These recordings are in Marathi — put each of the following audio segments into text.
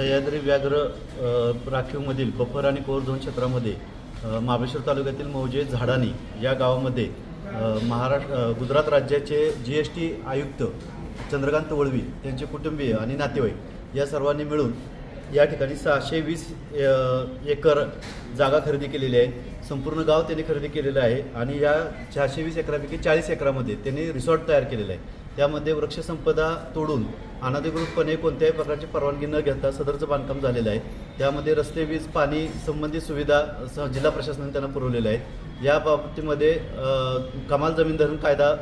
सह्याद्री व्याघ्र राखीवमधील बफर आणि कोर झोन क्षेत्रामध्ये महाबळेश्वर तालुक्यातील मौजे झाडानी या गावामध्ये महाराष्ट्र गुजरात राज्याचे जी एस टी आयुक्त चंद्रकांत वळवी त्यांचे कुटुंबीय आणि नातेवाईक या सर्वांनी मिळून या ठिकाणी सहाशे वीस एकर जागा खरेदी केलेली आहे. संपूर्ण गाव त्यांनी खरेदी केलेलं आहे आणि या सहाशे वीस एकरापैकी चाळीस एकरामध्ये त्यांनी रिसॉर्ट तयार केलेलं आहे. त्यामध्ये वृक्षसंपदा तोडून अनधिकृतपणे कोणत्याही प्रकारची परवानगी न घेता सदरचं बांधकाम झालेलं आहे. त्यामध्ये रस्ते वीज पाणी संबंधित सुविधा स- जिल्हा प्रशासनाने त्यांना पुरवलेल्या आहेत. या बाबतीमध्ये कमाल जमीन धरण कायदा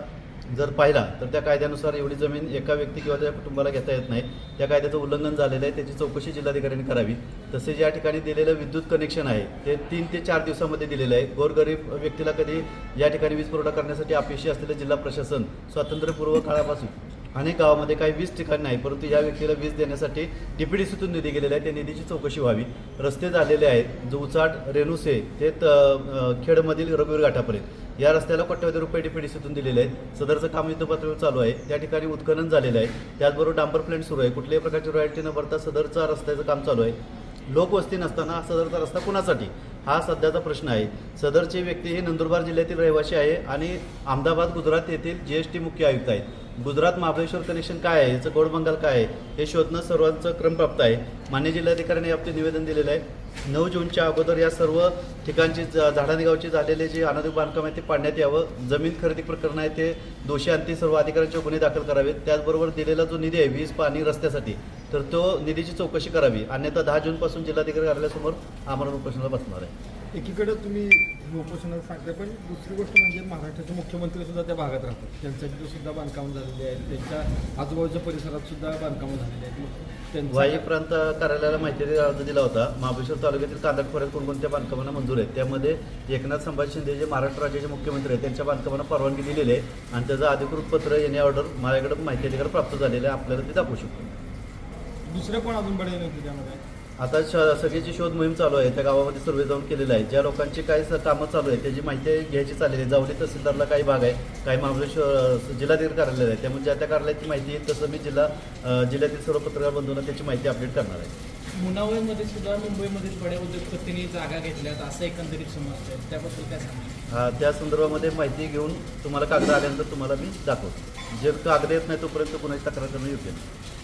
जर पाहिला तर त्या कायद्यानुसार एवढी जमीन एका व्यक्ती किंवा त्या कुटुंबाला घेता येत नाही. त्या कायद्याचं उल्लंघन झालेलं आहे. त्याची चौकशी जिल्हाधिकाऱ्यांनी करावी. तसेच या ठिकाणी दिलेलं विद्युत कनेक्शन आहे ते तीन ते चार दिवसामध्ये दिलेलं आहे. गोरगरीब व्यक्तीला कधी या ठिकाणी वीज पुरवठा करण्यासाठी अपयशी असलेलं जिल्हा प्रशासन स्वातंत्र्यपूर्व काळापासून अनेक गावामध्ये काही वीज ठिकाणी नाही परंतु या व्यक्तीला वीज देण्यासाठी डीपीडीसीतून निधी गेलेला आहे. त्या निधीची चौकशी व्हावी. रस्ते झालेले आहेत. जो उचाट रेणुसे ते त- खेडमधील रघुवीर घाटापर्यंत. या रस्त्याला कोट्यवधी रुपये डीपीडीसीतून दिलेले आहेत. सदरचं काम युद्धपातळीवर चालू आहे. त्या ठिकाणी उत्खनन झालेलं आहे. त्याचबरोबर डांबर प्लॅन्ट सुरू आहे. कुठल्याही प्रकारची रॉयल्टी न भरता सदरचा रस्त्याचं काम चालू आहे. लोकवस्ती नसताना सदरचा रस्ता कुणासाठी? हा सध्याचा प्रश्न आहे. सदरचे व्यक्ती हे नंदुरबार जिल्ह्यातील रहिवासी आहे आणि अहमदाबाद गुजरात येथील जी एस टी मुख्य आयुक्त आहेत. गुजरात महाबळेश्वर कनेक्शन काय आहे? याचं गोड बंगाल काय आहे? हे शोधणं सर्वांचं क्रमप्राप्त आहे. मान्य जिल्हाधिकाऱ्यांनी याबाबतीत निवेदन दिलेलं आहे. नऊ जूनच्या अगोदर या सर्व ठिकाणची झाडाने गावचे झालेले जे अनाधिक बांधकाम आहे ते पाडण्यात यावं. जमीन खरेदी प्रकरण आहे ते दोषी ते सर्व अधिकाऱ्यांचे गुन्हे दाखल करावेत. त्याचबरोबर दिलेला जो निधी आहे वीज पाणी रस्त्यासाठी तर तो निधीची चौकशी करावी. अन्यथा दहा जूनपासून जिल्हाधिकारी कार्यालयासमोर आमरण उपोषणाला बसणार आहे. एकीकडे तुम्ही उपोषणाला सांगताय पण दुसरी गोष्ट म्हणजे महाराष्ट्राचे मुख्यमंत्री सुद्धा त्या भागात राहतात. त्यांच्याकडे सुद्धा बांधकामं झालेली आहेत. त्यांच्या आजूबाजूच्या परिसरात सुद्धा बांधकामं झालेली आहेत. वाई प्रांत कार्यालयाला माहिती अर्ज दिला होता. महाबळेश्वर तालुक्यातील कांदट खोऱ्यात कोणकोणत्या बांधकामांना मंजूर आहेत? त्यामध्ये एकनाथ संभाजी शिंदे जे महाराष्ट्र राज्याचे मुख्यमंत्री आहेत त्यांच्या बांधकामांना परवानगी दिलेली आहे. आणि त्याचं अधिकृत पत्र येणे ऑर्डर माझ्याकडे माहिती अधिकार प्राप्त झालेलं आहे. आपल्याला ते दाखवू शकतो. दुसरे कोण अजून बडे नव्हते त्यामध्ये? आता श सगळीची शोध मोहीम चालू आहे. त्या गावामध्ये सर्वे जाऊन केलेलं आहे. ज्या लोकांची काही स- कामं चालू आहे त्याची माहिती घ्यायची चाललेली आहे. जावली तहसीलदारला काही भाग आहे. काही महाबळेश्वर जिल्हाधिकारी कार्यालय आहे. त्यामुळे ज्या त्या कार्यालयाची माहिती येईल तसं मी जिल्हा जिल्ह्यातील सर्व पत्रकार बंधूंना त्याची माहिती अपडेट करणार आहे. मुनावळमध्ये सुद्धा मुंबईमध्ये बड्या उद्योगपतींनी जागा घेतल्यात असं एकंदरीत समजतंय. त्याबद्दल काय सांगा हा, त्या संदर्भामध्ये माहिती घेऊन तुम्हाला कागद आल्यानंतर तुम्हाला मी दाखवतो. जे कागद येत नाही तोपर्यंत कुणाची तक्रार करणं योग्य नाही.